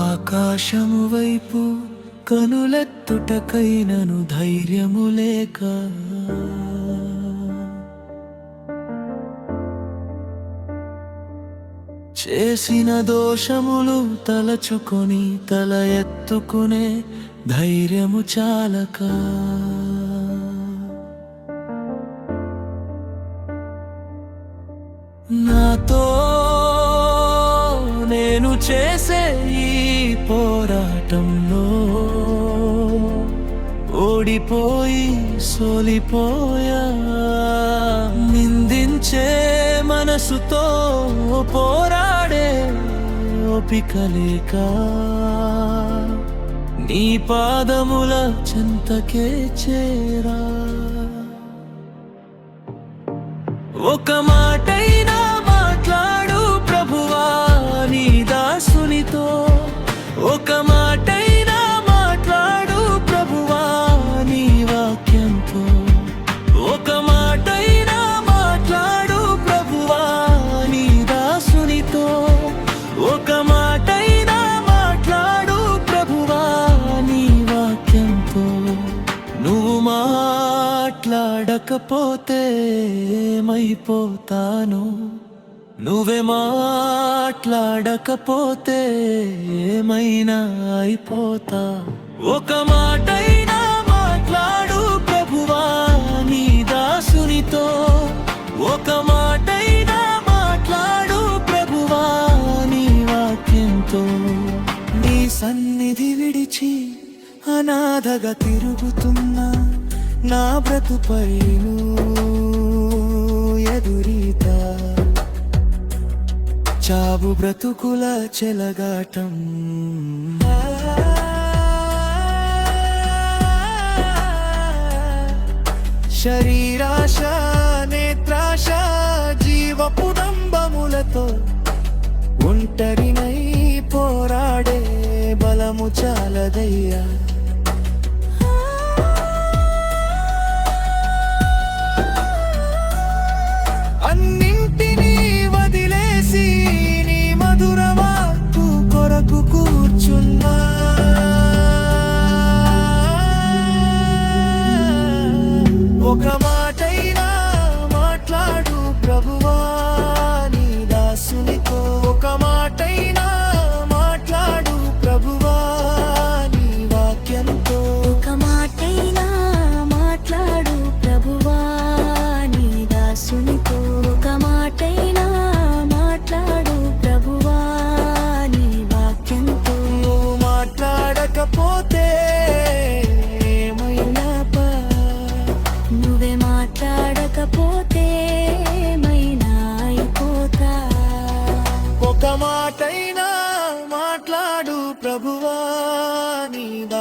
ఆకాశము వైపు కనులెత్తుటకైనను ధైర్యము లేక చేసిన దోషములు తలచుకొని తల ఎత్తుకునే ధైర్యము చాలక. నాతో నేను చేసే ఈ పోరాటంలో ఓడిపోయి సోలిపోయా. మనసుతో పోరాడే ఓపిక లేక నీ పాదముల చెంతకే చేరా. ఒక మాటైనా మాట్లాడకపోతే ఏమైపోతాను? నువ్వే మాట్లాడకపోతే ఏమైనా అయిపోతా? ఒక మాటైనా మాట్లాడు ప్రభువా నీ దాసునితో. ఒక మాటైనా మాట్లాడు ప్రభువా నీ వాక్యంతో. నీ సన్నిధి విడిచి అనాథగా తిరుగుతున్నా. నా బ్రతుపైను ఎదురీత. చావు బ్రతుకుల చెలగాటం. శరీరాశ నేత్రాశ జీవ నంబములతో ఒంటరినై పోరాడే బలము చాలదయ్యా.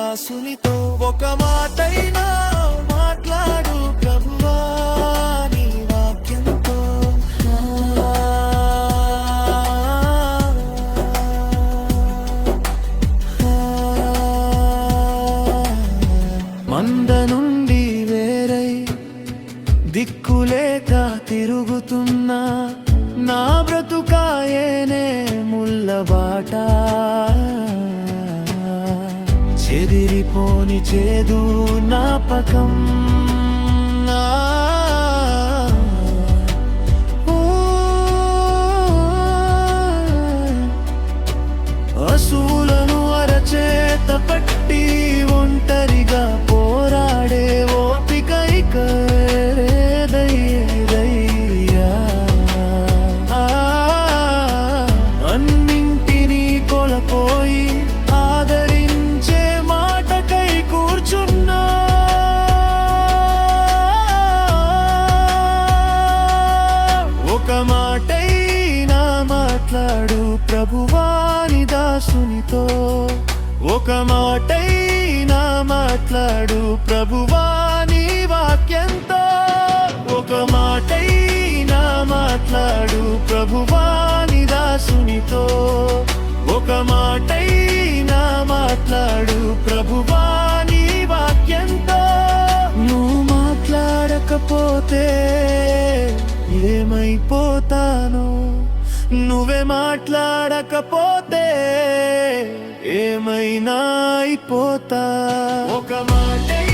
దాసునితో ఒక మాటైనా మాట్లాడు ప్రభువా నీ వాక్యంతో. మంద నుండి వేరై దిక్కులేక తిరుగుతున్నా నా బ్రతుకాయేనే ముల్లబాట పోని చేదు నాపకం నా అసూలను అరచేత పట్టి దాసునితో ఒక మాటైనా మాట్లాడు ప్రభువాని వాక్యంతో. ఒక మాటైనా మాట్లాడు ప్రభువాని దాసునితో. ఒక మాటైనా మాట్లాడు ప్రభువాని వాక్యంతో. నువ్వు మాట్లాడకపోతే ఏమైపోతాను? నువ్వే మాట్లాడకపోతే ఏమైనా అయిపోతా. ఒక మాటైనా